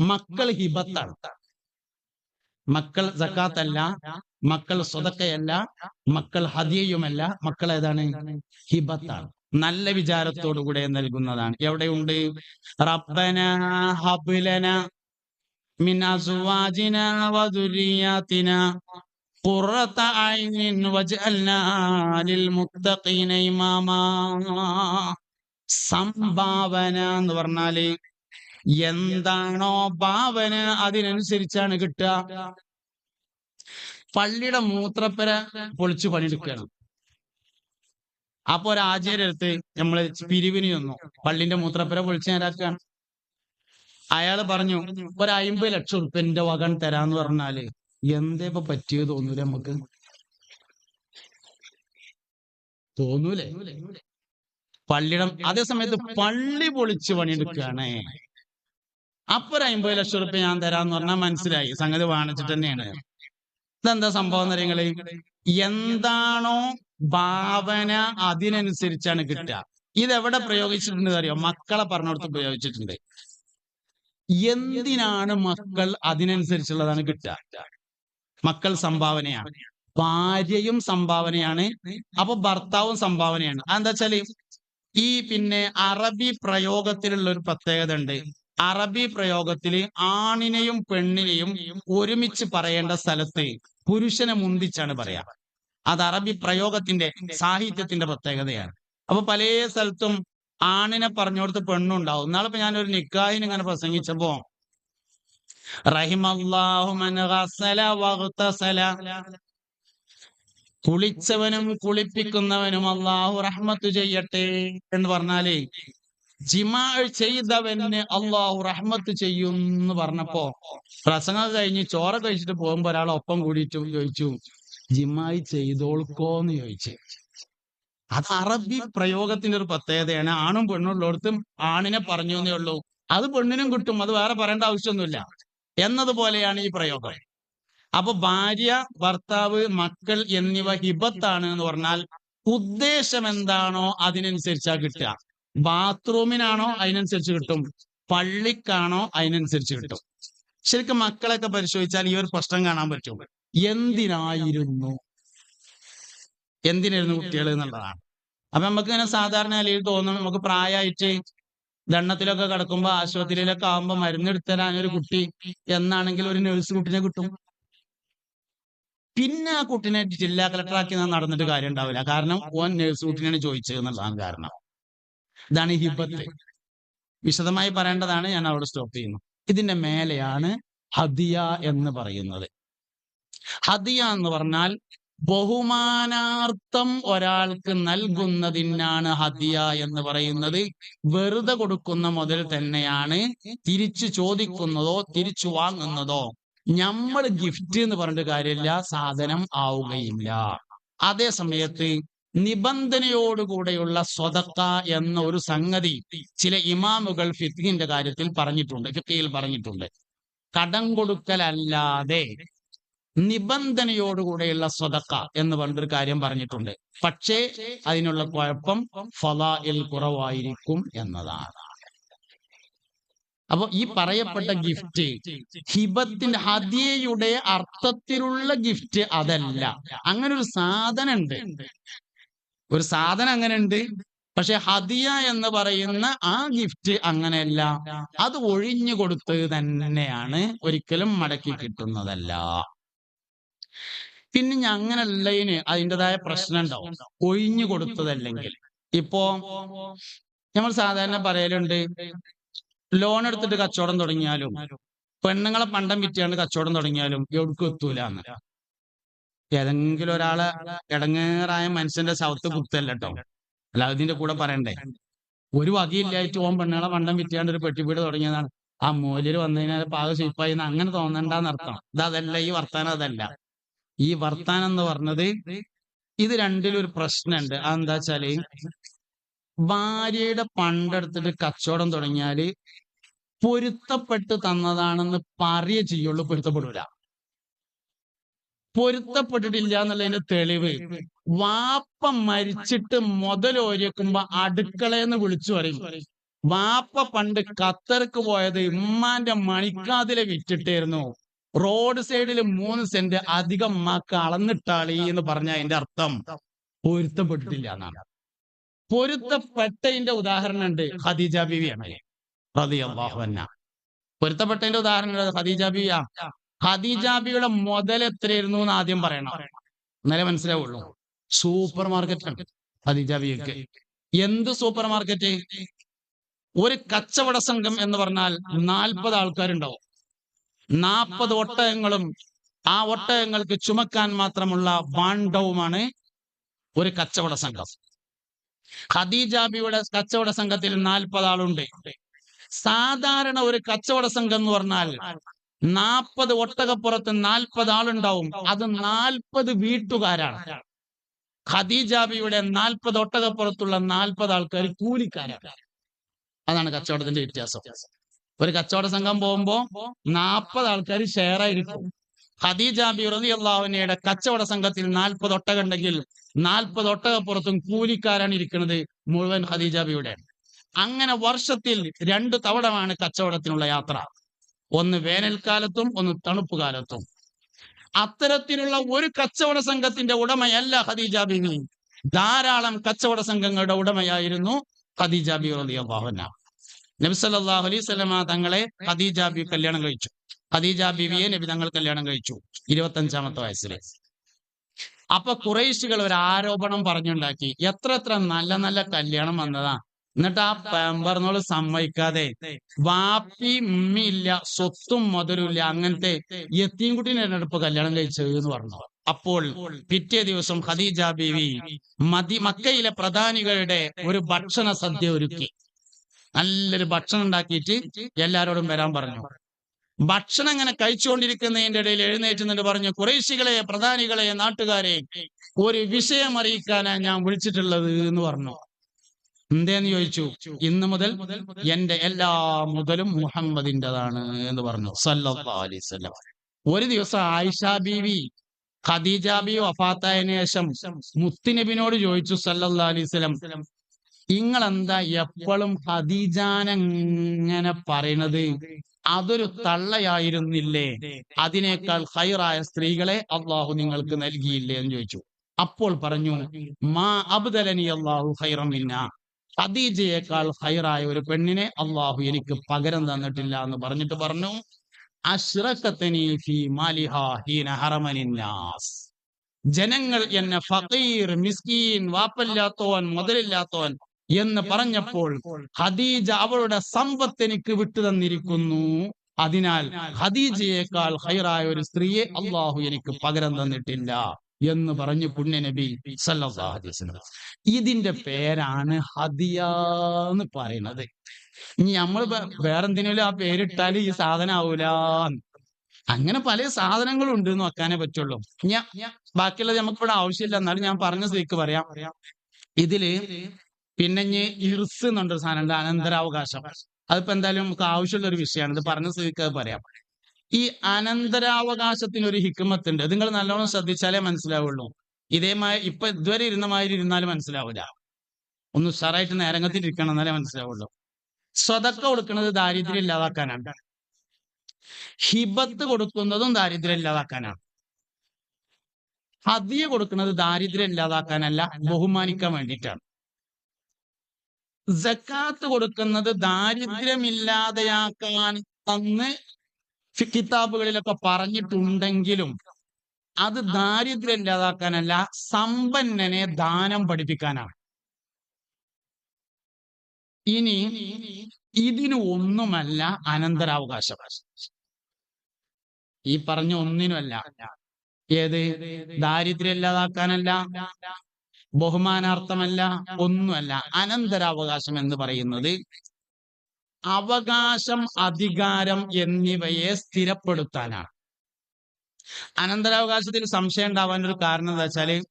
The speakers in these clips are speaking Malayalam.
മക്കൾ ഹിബത്താണ്. മക്കൾ ജക്കാത്തല്ല മക്കൾ സ്വതക്കയല്ല മക്കൾ ഹദിയയുമല്ല മക്കൾ ഏതാണ്? ഹിബത്താണ്. നല്ല വിചാരത്തോടുകൂടെ നൽകുന്നതാണ്. എവിടെയുണ്ട്? റബ്ബന ഹബ്ലന സംഭാവന എന്ന് പറഞ്ഞാൽ എന്താണോ ഭാവന അതിനനുസരിച്ചാണ് കിട്ടുക. പള്ളിയുടെ മൂത്രപ്പര പൊളിച്ചു പണിയെടുക്കുകയാണ്. അപ്പൊ ഒരു ആചാര്യടുത്ത് നമ്മൾ പിരിവിന് ചെന്നു. പള്ളിന്റെ മൂത്രപ്പര പൊളിച്ച് നേരാക്കുകയാണ് അയാൾ പറഞ്ഞു ഒരു അയിമ്പത് ലക്ഷം ഉറുപ്പ്യന്റെ വകൻ തരാന്ന് പറഞ്ഞാൽ എന്തേ ഇപ്പൊ പറ്റിയത് തോന്നൂല നമുക്ക് തോന്നൂലേ? പള്ളിയുടെ അതേ സമയത്ത് പള്ളി പൊളിച്ച് പണിയെടുക്കുകയാണ്. അപ്പൊ ഒരു അമ്പത് ലക്ഷം റുപ്യ ഞാൻ തരാന്ന് പറഞ്ഞാൽ മനസ്സിലായി. സംഗതി വാണിച്ചിട്ട് തന്നെയാണ്. ഇതെന്താ സംഭവം നിങ്ങൾ എന്താണോ ഭാവന അതിനനുസരിച്ചാണ് കിട്ടുക. ഇതെവിടെ പ്രയോഗിച്ചിട്ടുണ്ട് അറിയോ? മക്കളെ പറഞ്ഞിടത്ത് പ്രയോഗിച്ചിട്ടുണ്ട്. എന്തിനാണ് മക്കൾ അതിനനുസരിച്ചുള്ളതാണ് കിട്ടുക? മക്കൾ സംഭാവനയാണ്. ഭാര്യയും സംഭാവനയാണ്. അപ്പൊ ഭർത്താവും സംഭാവനയാണ്. അതെന്താ വെച്ചാൽ ഈ പിന്നെ അറബി പ്രയോഗത്തിലുള്ള ഒരു പ്രത്യേകത ഉണ്ട്. അറബി പ്രയോഗത്തിൽ ആണിനെയും പെണ്ണിനെയും ഒരുമിച്ച് പറയേണ്ട സ്ഥലത്ത് പുരുഷനെ മുന്തിച്ചാണ് പറയാ. അത് അറബി പ്രയോഗത്തിന്റെ സാഹിത്യത്തിന്റെ പ്രത്യേകതയാണ്. അപ്പൊ പല സ്ഥലത്തും ആണിനെ പറഞ്ഞോടത്ത് പെണ്ണുണ്ടാവും. നാളിപ്പോ ഞാനൊരു നിക്കാഹിന് ഇങ്ങനെ പ്രസംഗിച്ചപ്പോ കുളിച്ചവനും കുളിപ്പിക്കുന്നവനും അള്ളാഹു റഹ്മത്ത് ചെയ്യട്ടെ എന്ന് പറഞ്ഞാൽ ജിമാ ചെയ്തവന് അള്ളാഹു റഹ്മത്ത് ചെയ്യും എന്ന് പറഞ്ഞപ്പോ പ്രസംഗം കഴിഞ്ഞ് ചോറ കഴിച്ചിട്ട് പോകുമ്പോ ഒരാൾ ഒപ്പം കൂടിയിട്ട് ചോദിച്ചു ജിമായി ചെയ്തോൾക്കോന്ന് ചോദിച്ചു. അത് അറബി പ്രയോഗത്തിന്റെ ഒരു പ്രത്യേകതയാണ്. ആണും പെണ്ണും ആണിനെ പറഞ്ഞു എന്നേ ഉള്ളൂ. അത് പെണ്ണിനും കിട്ടും അത് വേറെ പറയേണ്ട ആവശ്യമൊന്നുമില്ല എന്നതുപോലെയാണ് ഈ പ്രയോഗം. അപ്പൊ ഭാര്യ ഭർത്താവ് മക്കൾ എന്നിവ ഹിബത്താണ് എന്ന് പറഞ്ഞാൽ ഉദ്ദേശം എന്താണോ അതിനനുസരിച്ചാ കിട്ടുക. ബാത്റൂമിനാണോ അതിനനുസരിച്ച് കിട്ടും? പള്ളിക്കാണോ അതിനനുസരിച്ച് കിട്ടും? ശരിക്കും മക്കളൊക്കെ പരിശോധിച്ചാൽ ഈ ഒരു പ്രശ്നം കാണാൻ പറ്റും. എന്തിനായിരുന്നു? എന്തിനായിരുന്നു കുട്ടികൾ എന്നുള്ളതാണ്. അപ്പൊ നമുക്ക് ഇങ്ങനെ സാധാരണ നിലയിൽ തോന്നും നമുക്ക് പ്രായമായിട്ട് ദണ്ണത്തിലൊക്കെ കിടക്കുമ്പോ ആശുപത്രിയിലൊക്കെ ആവുമ്പോ മരുന്നെടുത്ത് തരാൻ ഒരു കുട്ടി എന്നാണെങ്കിൽ ഒരു നഴ്സ് കുട്ടിനെ കിട്ടും. പിന്നെ ആ കുട്ടിനെ ജില്ലാ കളക്ടറാക്കി നടന്നിട്ട് കാര്യം ഉണ്ടാവില്ല കാരണം ഓൻ നഴ്സ് കുട്ടിനെയാണ് ചോദിച്ചത് എന്നുള്ളതാണ് കാരണം. ഇതാണ് ഈ ഹിബത്ത്. വിശദമായി പറയേണ്ടതാണ് ഞാൻ അവിടെ സ്റ്റോപ്പ് ചെയ്യുന്നു. ഇതിന്റെ മേലെയാണ് ഹദിയ എന്ന് പറയുന്നത്. ഹദിയ എന്ന് പറഞ്ഞാൽ ബഹുമാനാർത്ഥം ഒരാൾക്ക് നൽകുന്നതിനാണ് ഹദിയ എന്ന് പറയുന്നത്. വെറുതെ കൊടുക്കുന്ന മുതൽ തന്നെയാണ് തിരിച്ചു ചോദിക്കുന്നതോ തിരിച്ചു വാങ്ങുന്നതോ. നമ്മൾ ഗിഫ്റ്റ് എന്ന് പറഞ്ഞിട്ട് കാര്യമില്ല സാധനം ആവുകയില്ല. അതേ സമയത്ത് നിബന്ധനയോടുകൂടെയുള്ള സ്വതക്ക എന്ന ഒരു സംഗതി ചില ഇമാമുകൾ ഫിത്തിന്റെ കാര്യത്തിൽ പറഞ്ഞിട്ടുണ്ട് ഫിത്തിയിൽ പറഞ്ഞിട്ടുണ്ട്. കടം കൊടുക്കലല്ലാതെ നിബന്ധനയോടുകൂടെയുള്ള സ്വതക്ക എന്ന് പറഞ്ഞൊരു കാര്യം പറഞ്ഞിട്ടുണ്ട്. പക്ഷേ അതിനുള്ള കുഴപ്പം ഫലായിൽ കുറവായിരിക്കും എന്നതാണ്. അപ്പൊ ഈ പറയപ്പെട്ട ഗിഫ്റ്റ് ഹിബത്തിന്റെ ഹദിയയുടെ അർത്ഥത്തിലുള്ള ഗിഫ്റ്റ് അതല്ല. അങ്ങനെ ഒരു സാധനം ഉണ്ട് ഒരു സാധനം അങ്ങനെ ഉണ്ട് പക്ഷെ ഹദിയ എന്ന് പറയുന്ന ആ ഗിഫ്റ്റ് അങ്ങനെയല്ല. അത് ഒഴിഞ്ഞു കൊടുത്ത് തന്നെയാണ് ഒരിക്കലും മടക്കി കിട്ടുന്നതല്ല. പിന്നെ ഞാൻ അങ്ങനെയുള്ളതിന് അതിന്റെതായ പ്രശ്നം ഉണ്ടാവും. ഒഴിഞ്ഞു കൊടുത്തതല്ലെങ്കിൽ. ഇപ്പോ നമ്മൾ സാധാരണ പറയലുണ്ട് ലോൺ എടുത്തിട്ട് കച്ചവടം തുടങ്ങിയാലും പെണ്ണുങ്ങളെ പണ്ടം വിറ്റിയാണ് കച്ചവടം തുടങ്ങിയാലും എവിടേക്കും എത്തൂല എന്ന്. ഏതെങ്കിലും ഒരാളെ ഇടങ്ങേറായ മനുഷ്യന്റെ ശവത്ത് കുത്തല്ല കേട്ടോ അല്ലാതെ ഇതിന്റെ കൂടെ പറയണ്ടേ? ഒരു വകയില്ലായിട്ട് ഓൻ പെണ്ണുങ്ങളെ വണ്ണം വിറ്റാണ്ട് ഒരു പെട്ടിപ്പീട് തുടങ്ങിയതാണ്. ആ മൂല്യര് വന്നതിനാൽ പാക ശിപ്പായി അങ്ങനെ തോന്നണ്ടെന്ന് അർത്ഥം. ഇത് അതല്ല ഈ വർത്താനം അതല്ല. ഈ വർത്താനം എന്ന് പറഞ്ഞത് ഇത് രണ്ടിലൊരു പ്രശ്നമുണ്ട്. അതെന്താ വെച്ചാൽ ഭാര്യയുടെ പണ്ടെടുത്തിട്ട് കച്ചവടം തുടങ്ങിയാൽ പൊരുത്തപ്പെട്ട് തന്നതാണെന്ന് പറയ ചെയ്യുള്ളൂ പൊരുത്തപ്പെടൂല. പൊരുത്തപ്പെട്ടിട്ടില്ല എന്നുള്ളതിന്റെ തെളിവ്. വാപ്പ മരിച്ചിട്ട് മുതലോരിക്കുമ്പോ അടുക്കളയെന്ന് വിളിച്ചു പറയും. വാപ്പ പണ്ട് ഖത്തർക്ക് പോയത് ഉമ്മാന്റെ മണിക്കാതിലെ വിറ്റിട്ടായിരുന്നു. റോഡ് സൈഡിൽ മൂന്ന് സെന്റ് അധികം മാക്ക് അളന്നിട്ടാളി എന്ന് പറഞ്ഞ അതിന്റെ അർത്ഥം പൊരുത്തപ്പെട്ടിട്ടില്ല എന്നാണ്. പൊരുത്തപ്പെട്ടതിന്റെ ഉദാഹരണം ഉണ്ട് ഖദീജ ബിവിയാണ്. പൊരുത്തപ്പെട്ടതിന്റെ ഉദാഹരണം ഖദീജ ബീവിയാ. ഖദീജ ബീവിയുടെ മുതൽ എത്രയായിരുന്നു എന്ന് ആദ്യം പറയണം. എന്നാലേ മനസ്സിലാവുള്ളൂ. സൂപ്പർ മാർക്കറ്റ് ഖദീജ ബീവിക്ക് എന്ത് സൂപ്പർ മാർക്കറ്റ് ഒരു കച്ചവട സംഘം എന്ന് പറഞ്ഞാൽ നാൽപ്പത് ആൾക്കാരുണ്ടാവും. നാൽപ്പത് ഒട്ടകങ്ങളും ആ ഒട്ടകങ്ങൾക്ക് ചുമക്കാൻ മാത്രമുള്ള ബാണ്ഡവുമാണ് ഒരു കച്ചവട സംഘം. ഖദീജാബിയുടെ കച്ചവട സംഘത്തിൽ നാൽപ്പത് ആളുണ്ട്. സാധാരണ ഒരു കച്ചവട സംഘം എന്ന് പറഞ്ഞാൽ നാൽപ്പത് ഒട്ടകപ്പുറത്ത് നാൽപ്പത് ആളുണ്ടാവും. അത് നാൽപ്പത് വീട്ടുകാരാണ്. ഖദീജാബിയുടെ നാൽപ്പത് ഒട്ടകപ്പുറത്തുള്ള നാൽപ്പത് ആൾക്കാർ കൂലിക്കാരാണ്. അതാണ് കച്ചവടത്തിന്റെ വ്യത്യാസം. ഒരു കച്ചവട സംഘം പോകുമ്പോ നാൽപ്പത് ആൾക്കാർ ഷെയർ ആയിരിക്കും ഖദീജാബി ബിറതി അള്ളാഹുനയുടെ കച്ചവട സംഘത്തിൽ നാൽപ്പത് ഒട്ടക ഉണ്ടെങ്കിൽ നാൽപ്പത് ഒട്ടകപ്പുറത്തും കൂലിക്കാരാണ് ഇരിക്കുന്നത് മുഴുവൻ ഖദീജാബിയുടെ. അങ്ങനെ വർഷത്തിൽ രണ്ടു തവണമാണ് കച്ചവടത്തിനുള്ള യാത്ര. ഒന്ന് വേനൽക്കാലത്തും ഒന്ന് തണുപ്പ് കാലത്തും അത്തരത്തിലുള്ള ഒരു കച്ചവട സംഘത്തിന്റെ ഉടമയല്ല ഖദീജ ബിവി. ധാരാളം കച്ചവട സംഘങ്ങളുടെ ഉടമയായിരുന്നു ഖദീജ ബി നബി സല്ലല്ലാഹു അലൈഹി വസല്ലമ തങ്ങളെ ഖദീജ ബി കല്യാണം കഴിച്ചു. ഖദീജ ബിവിയെ നബി തങ്ങൾ കല്യാണം കഴിച്ചു ഇരുപത്തഞ്ചാമത്തെ വയസ്സിൽ അപ്പൊ കുറേശികൾ ഒരു ആരോപണം പറഞ്ഞുണ്ടാക്കി. എത്ര എത്ര നല്ല നല്ല കല്യാണം വന്നതാ. എന്നിട്ട് ആ പെമ്പറന്നോട് സമ്മതിക്കാതെ വാപ്പി ഉമ്മയില്ല സ്വത്തും മധുരമില്ല അങ്ങനത്തെ എത്തിയും കുട്ടീനെ ഇപ്പൊ കല്യാണം കഴിച്ചത് എന്ന് പറഞ്ഞു. അപ്പോൾ പിറ്റേ ദിവസം ഖദീജ ബീവി മതി മക്കയിലെ പ്രധാനികളുടെ ഒരു ഭക്ഷണ സദ്യ ഒരുക്കി. നല്ലൊരു ഭക്ഷണം ഉണ്ടാക്കിയിട്ട് എല്ലാരോടും വരാൻ പറഞ്ഞു. ഭക്ഷണം ഇങ്ങനെ കഴിച്ചുകൊണ്ടിരിക്കുന്നതിന്റെ ഇടയിൽ എഴുന്നേറ്റ് നിന്നിട്ട് പറഞ്ഞു കുറേശികളെ പ്രധാനികളെ നാട്ടുകാരെ ഒരു വിഷയം അറിയിക്കാനാ ഞാൻ വിളിച്ചിട്ടുള്ളത് എന്ന് പറഞ്ഞു. എന്തേന്ന് ചോദിച്ചു? ഇന്ന് മുതൽ എന്റെ എല്ലാ മുതലും മുഹമ്മദിന്റെതാണ് എന്ന് പറഞ്ഞു. വസല്ലം. ഒരു ദിവസം ആയിഷ ബീവി ഖദീജ ബി വഫാത്തായതിനു ശേഷം മുത്തുനബിനോട് ചോദിച്ചു അലൈഹി വസല്ലം ഇങ്ങളെന്താ എപ്പോഴും ഖദീജാനെങ്ങനെ പറയണത്? അതൊരു തള്ളയായിരുന്നില്ലേ? അതിനേക്കാൾ ഹൈറായ സ്ത്രീകളെ അള്ളാഹു നിങ്ങൾക്ക് നൽകിയില്ലേ എന്ന് ചോദിച്ചു. അപ്പോൾ പറഞ്ഞു മാ അബ്ദലനി അള്ളാഹു ഹൈറം മിന്ന. ഖദീജയേക്കാൾ ഹൈറായ ഒരു പെണ്ണിനെ അള്ളാഹു എനിക്ക് പകരം തന്നിട്ടില്ല എന്ന് പറഞ്ഞിട്ട് പറഞ്ഞു അഷ്റഖത്തനി ഫീ മാലിഹാ ഹീന ഹറമനിന്നാസ് ജനങ്ങൾ എന്നെ ഫീർ മിസ്കീൻ വാപ്പല്ലാത്തവൻ മുതലില്ലാത്തവൻ എന്ന് പറഞ്ഞപ്പോൾ ഖദീജ അവളുടെ സമ്പത്ത് എനിക്ക് വിട്ടു തന്നിരിക്കുന്നു. അതിനാൽ ഖദീജയേക്കാൾ ഹൈറായ ഒരു സ്ത്രീയെ അള്ളാഹു എനിക്ക് പകരം തന്നിട്ടില്ല. എന്ന് പറഞ്ഞു പുണ്യനബി വസല്ലം. ഇതിന്റെ പേരാണ് ഹദിയ എന്ന് പറയുന്നത്. ഇനി നമ്മൾ വേറെന്തിനെങ്കിലും ആ പേരിട്ടാൽ ഈ സാധനം ആവൂല അങ്ങനെ പല സാധനങ്ങളും ഉണ്ട് എന്ന് വെക്കാനേ പറ്റുള്ളൂ. ഞാൻ ബാക്കിയുള്ളത് നമുക്ക് ഇവിടെ ആവശ്യമില്ല. എന്നാലും ഞാൻ പറഞ്ഞ സ്ഥിതിക്ക് പറയാം. ഇതിൽ പിന്നെ ഇർസ് എന്നുണ്ടൊരു സാധനം ഉണ്ട് അനന്തരാവകാശം. അതിപ്പോ എന്തായാലും നമുക്ക് ആവശ്യമുള്ള ഒരു വിഷയമാണ്. ഇത് പറഞ്ഞ സ്ഥിതിക്ക് അത് പറയാം. ഈ അനന്തരാവകാശത്തിന് ഒരു ഹിക്കുമത്ത് ഉണ്ട് നിങ്ങൾ നല്ലോണം ശ്രദ്ധിച്ചാലേ മനസ്സിലാവുള്ളൂ. ഇതേമായി ഇപ്പൊ ഇതുവരെ ഇരുന്ന മാതിരി ഇരുന്നാലും മനസ്സിലാവില്ല. ഒന്ന് ഉഷാറായിട്ട് നേരങ്ങത്തിൽ ഇരിക്കണം എന്നാലേ മനസ്സിലാവുള്ളൂ. സ്വതക്ക കൊടുക്കുന്നത് ദാരിദ്ര്യം ഇല്ലാതാക്കാനാണ്. ഹിബത്ത് കൊടുക്കുന്നതും ദാരിദ്ര്യം ഇല്ലാതാക്കാനാണ്. ഹദിയ കൊടുക്കുന്നത് ദാരിദ്ര്യം ഇല്ലാതാക്കാനല്ല ബഹുമാനിക്കാൻ വേണ്ടിയിട്ടാണ്. ജക്കാത്ത് കൊടുക്കുന്നത് ദാരിദ്ര്യമില്ലാതെയാക്കാൻ തന്ന് കിതാബുകളിലൊക്കെ പറഞ്ഞിട്ടുണ്ടെങ്കിലും അത് ദാരിദ്ര്യം ഇല്ലാതാക്കാനല്ല സമ്പന്നനെ ദാനം പഠിപ്പിക്കാനാണ്. ഇനി ഇതിന് ഒന്നുമല്ല അനന്തരാവകാശം. ഈ പറഞ്ഞ ഒന്നിനുമല്ല. ഏത്? ദാരിദ്ര്യം ഇല്ലാതാക്കാനല്ല ബഹുമാനാർത്ഥമല്ല ഒന്നുമല്ല. അനന്തരാവകാശം എന്ന് പറയുന്നത് അവകാശം അധികാരം എന്നിവയെ സ്ഥിരപ്പെടുത്താനാണ്. അനന്തരാവകാശത്തിൽ സംശയം ഉണ്ടാവാൻ ഒരു കാരണം എന്താ വെച്ചാൽ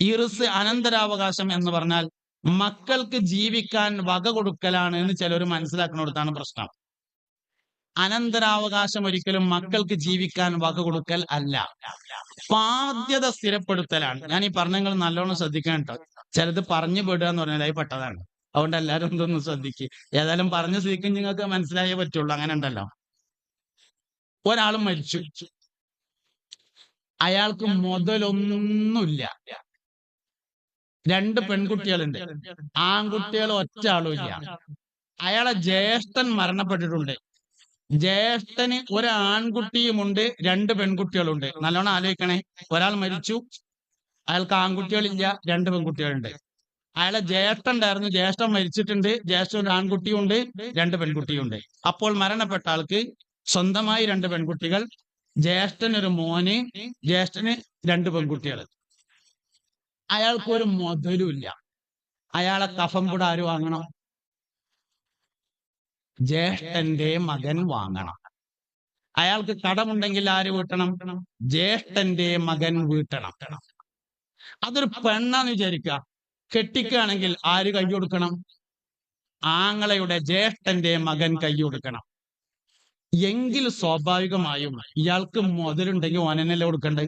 ഇറിസ് അനന്തരാവകാശം എന്ന് പറഞ്ഞാൽ മക്കൾക്ക് ജീവിക്കാൻ വക കൊടുക്കലാണ് എന്ന് ചിലർ മനസ്സിലാക്കുന്നിടത്താണ് പ്രശ്നം. അനന്തരാവകാശം ഒരിക്കലും മക്കൾക്ക് ജീവിക്കാൻ വക കൊടുക്കൽ അല്ല. ബാധ്യത സ്ഥിരപ്പെടുത്തലാണ്. ഞാൻ ഈ പറഞ്ഞ നിങ്ങൾ നല്ലോണം ശ്രദ്ധിക്കണം കേട്ടോ. ചിലത് പറഞ്ഞു വിടുക എന്ന് പറഞ്ഞാൽ പെട്ടതാണ് അതുകൊണ്ട് എല്ലാരും ഇതൊന്ന് ശ്രദ്ധിക്കുക ഏതായാലും പറഞ്ഞ സ്ഥിതിക്ക് നിങ്ങൾക്ക് മനസ്സിലായേ പറ്റുള്ളൂ. അങ്ങനെ ഉണ്ടല്ലോ. ഒരാൾ മരിച്ചു. അയാൾക്ക് മുതലൊന്നുമില്ല. രണ്ട് പെൺകുട്ടികളുണ്ട്. ആൺകുട്ടികൾ ഒറ്റ ആളും ഇല്ല. അയാളെ ജ്യേഷ്ഠൻ മരണപ്പെട്ടിട്ടുണ്ട്. ജ്യേഷ്ഠന് ഒരു ആൺകുട്ടിയുമുണ്ട് രണ്ട് പെൺകുട്ടികളുണ്ട്. നല്ലോണം ആലോചിക്കണേ. ഒരാൾ മരിച്ചു. അയാൾക്ക് ആൺകുട്ടികളില്ല രണ്ട് പെൺകുട്ടികളുണ്ട്. അയാളെ ജ്യേഷ്ഠൻ ഉണ്ടായിരുന്നു മരിച്ചിട്ടുണ്ട്. ജ്യേഷ്ഠ ഒരു ആൺകുട്ടിയുണ്ട്. രണ്ട് പെൺകുട്ടിയുണ്ട്. അപ്പോൾ മരണപ്പെട്ട ആൾക്ക് സ്വന്തമായി രണ്ട് പെൺകുട്ടികൾ ജ്യേഷ്ഠനൊരു മോന് ജ്യേഷ്ഠന് രണ്ട് പെൺകുട്ടികൾ. അയാൾക്കൊരു ഒരു മുതലും ഇല്ല അയാളെ കഫം കൂടെ ആര് വാങ്ങണം? ജ്യേഷ്ഠന്റെ മകൻ വാങ്ങണം. അയാൾക്ക് കടമുണ്ടെങ്കിൽ ആര് വീട്ടണം? ജ്യേഷ്ഠന്റെ മകൻ വീട്ടണം. അതൊരു പെണ്ണാന്ന് വിചാരിക്കുക. കെട്ടിക്കുകയാണെങ്കിൽ ആര് കൈ കൊടുക്കണം? ആങ്ങളയുടെ ജ്യേഷ്ഠന്റെ മകൻ കൈ കൊടുക്കണം. എങ്കിൽ സ്വാഭാവികമായും ഇയാൾക്ക് മുതലുണ്ടെങ്കിൽ ഓനനല്ലേ കൊടുക്കണ്ടേ?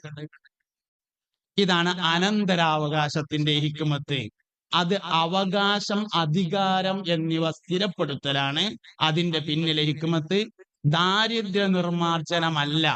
ഇതാണ് അനന്തരാവകാശത്തിന്റെ ഹിക്കുമത്ത് അത് അവകാശം അധികാരം എന്നിവ സ്ഥിരപ്പെടുത്തലാണ് അതിന്റെ പിന്നിലെ ഹിക്കുമത്ത് ദാരിദ്ര്യ നിർമാർജനമല്ല